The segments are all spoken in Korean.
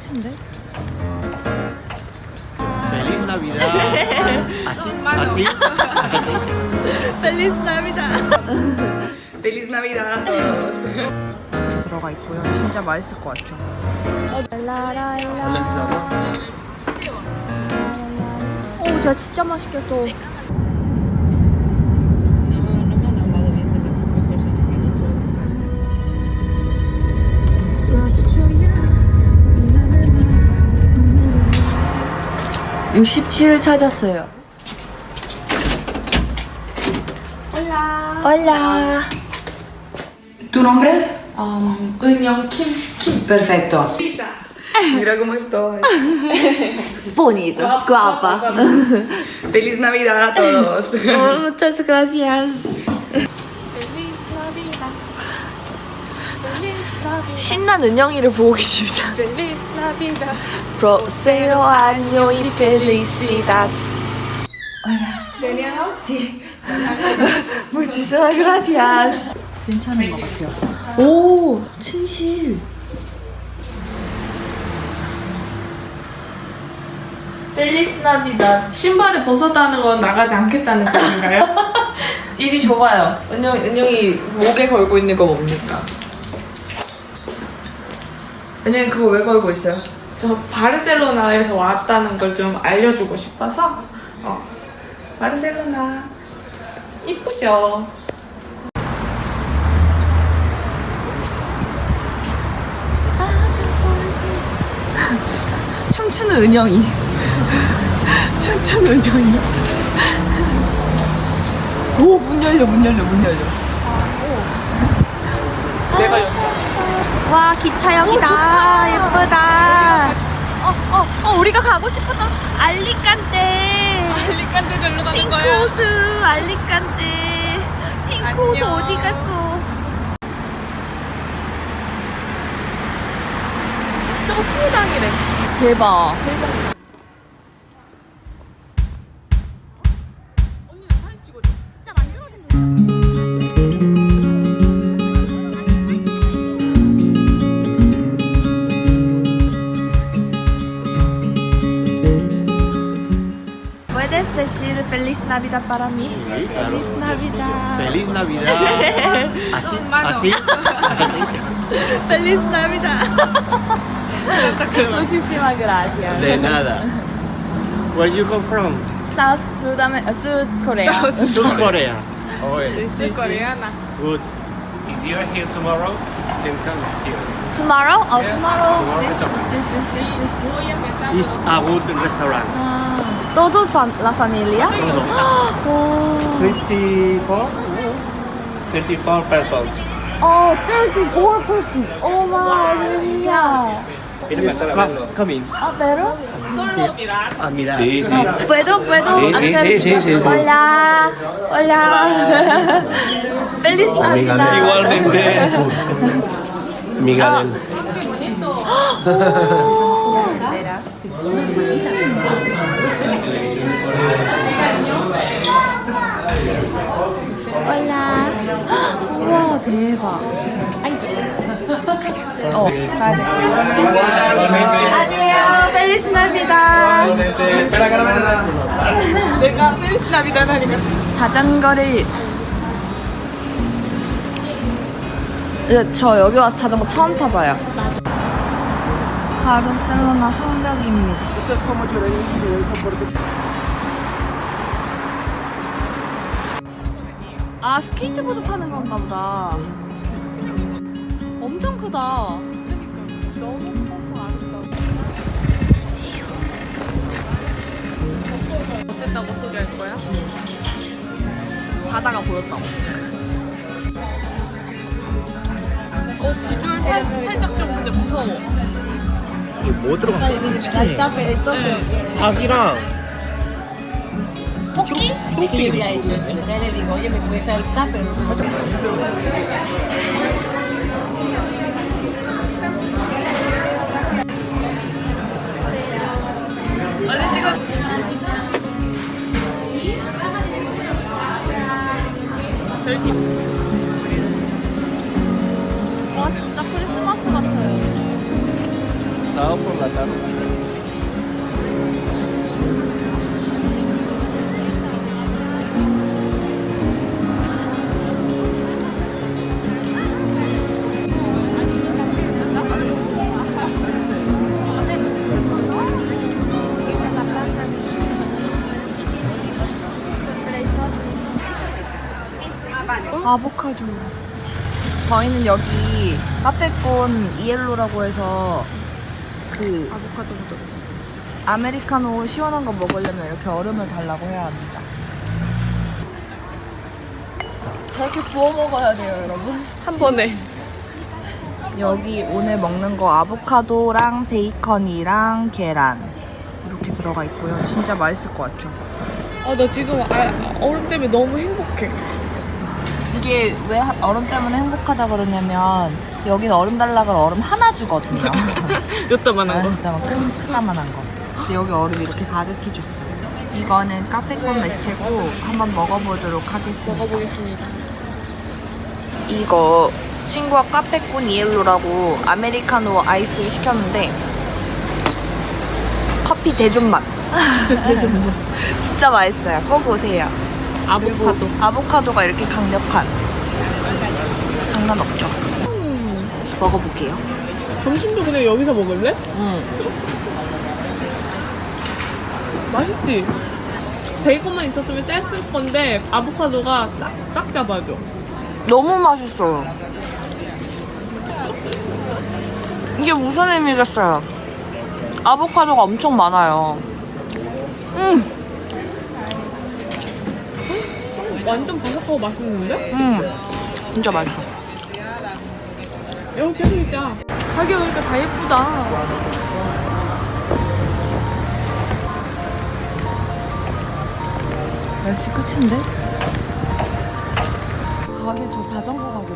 끝인데? Feliz Navidad. Así, así. 펠리스 나비다. Feliz Navidad a todos. 들어가 있고요. 진짜 맛있을 것 같죠. 오, 진짜 진짜 맛있겠다. 67을 찾았어요. Hola. ¿Tu nombre? Um, 은영 킴. Perfecto. Mira cómo estoy. Bonito. Guapa. Feliz Navidad a todos. Oh, muchas gracias. 신난 은영이를 보고 계십니다. Feliz Navidad. Prospero año y felicidad. Sí. Muchísimas gracias. 괜찮은 것 같아요. 오, 침실. 펠리스 나비다. 신발을 벗었다는 건 나가지 않겠다는 뜻인가요? 이리 줘봐요. 은영, 은영이 목에 걸고 있는 거 뭡니까? 은영이 그거 왜 걸고 있어요? 저 바르셀로나에서 왔다는 걸 좀 알려주고 싶어서 어, 바르셀로나 이쁘죠? 춤추는 은영이. 춤추는 은영이. 오, 문 열려, 문 열려, 문 열려. 내가 여기 와, 기차역이다. 예쁘다. 어, 어, 어, 우리가 가고 싶었던 알리칸테. 알리칸테 절로 가는 핑크호수, 알리칸테. 핑크호수 안녕. 어디 갔어? 저거 투장이래. 대박. ¿Puedes decir feliz Navidad para mí. Sí, claro. Feliz Navidad. Feliz Navidad. Así. No, así. feliz Navidad. Muchísimas gracias. De nada. Where you come from? South Sudam eh, South Korea. South, South Korea. Oh, yeah. sí. Coreana. Good. If you're here tomorrow, you can come here. Tomorrow? Oh, tomorrow. Sí, sí, sí, sí, sí. It's a good restaurant. Ah, ¿Todo fam- la familia? Oh, 54? 34 persons. oh 34%. Oh, madre mía. Come, come in. Ah, pero? Ah, mira. Sí, sí. ¿Puedo, puedo Sí, sí, hacer? sí, sí, sí, sí. Hola, hola. Feliz Navidad. Igualmente. Miguel. Hola. 우와, 대박. 어. 안녕, 펠리스 나비다. 내가 펠리스 나비다 하니까 자전거를 예, 저 여기 와서 자전거 처음 타봐요. 바르셀로나 성벽입니다. 아 스케이트보드 타는 건가 보다. 엄청 크다. 너무 커서 아름다워 어땠다고 소개할 거야? 바다가 보였다고. 어 비주얼 살, 살짝 좀 근데 무서워 이게 뭐 들어간 거야? 치킨. 닭이랑 토끼? 초기. 얼른 찍어 별팀 와 진짜 크리스마스 같아요. sábado por la tarde. 아보카도. 저희는 여기 카페콘 이엘로라고 해서 그 아보카도 도 아메리카노 시원한 거 먹으려면 이렇게 얼음을 달라고 해야 합니다. 저렇게 부어 먹어야 돼요, 여러분. 한 번에. 여기 오늘 먹는 거 아보카도랑 베이컨이랑 계란 이렇게 들어가 있고요. 진짜 맛있을 것 같죠? 아, 나 지금 아, 얼음 때문에 너무 행복해. 이게 왜 하- 얼음 때문에 행복하다 그러냐면 여기는 얼음 달라 그러 얼음 하나 주거든요. 요따만한 거. 진짜 막 큰, 크다만한 거. 근데 여기 얼음 이렇게 가득히 줬어요. 이거는 카페콘 매체고 한번 먹어보도록 하겠습니다. 먹어보겠습니다. 이거 친구가 카페콘 이엘로라고 아메리카노 아이스를 시켰는데 커피 대존 맛. 진짜 대존 맛. 진짜 맛있어요. 꼭 오세요. 아보카도. 아보카도가 이렇게 강력한 장난 없죠. 먹어볼게요. 점심도 그냥 여기서 먹을래? 음. 맛있지? 베이컨만 있었으면 짰을 건데 아보카도가 딱, 딱 잡아줘. 너무 맛있어요. 이게 무슨 의미겠어요? 아보카도가 엄청 많아요. 음, 완전 바삭하고 맛있는데? 음, 진짜 맛있어. 여기 계속 있자. 가게 오니까 다 예쁘다. 역시 끝인데? 가게 저 자전거 가게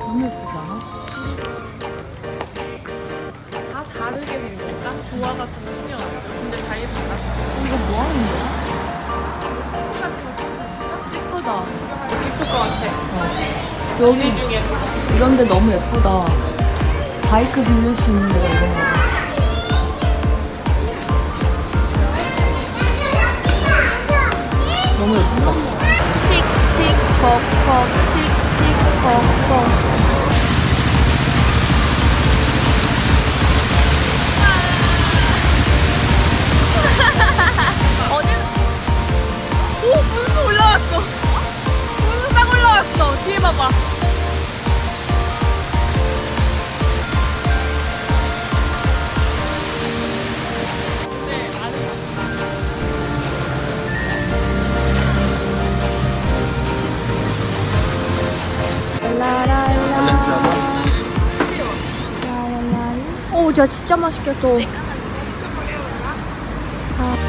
너무 예쁘지 않아? 다 다르게 생겼다. 조화 같은 거 신경 안 써. 근데 다 예쁘다. 이거 뭐 하는 거야? 예쁘다. 예쁠 것 같아. 여기 이 중에 이런 데 너무 예쁘다. 바이크 빌릴 수 있는 데가 이런 거다. 너무 예쁘다. 칙칙퍽퍽 칙칙퍽퍽 진짜 맛있겠어. 아.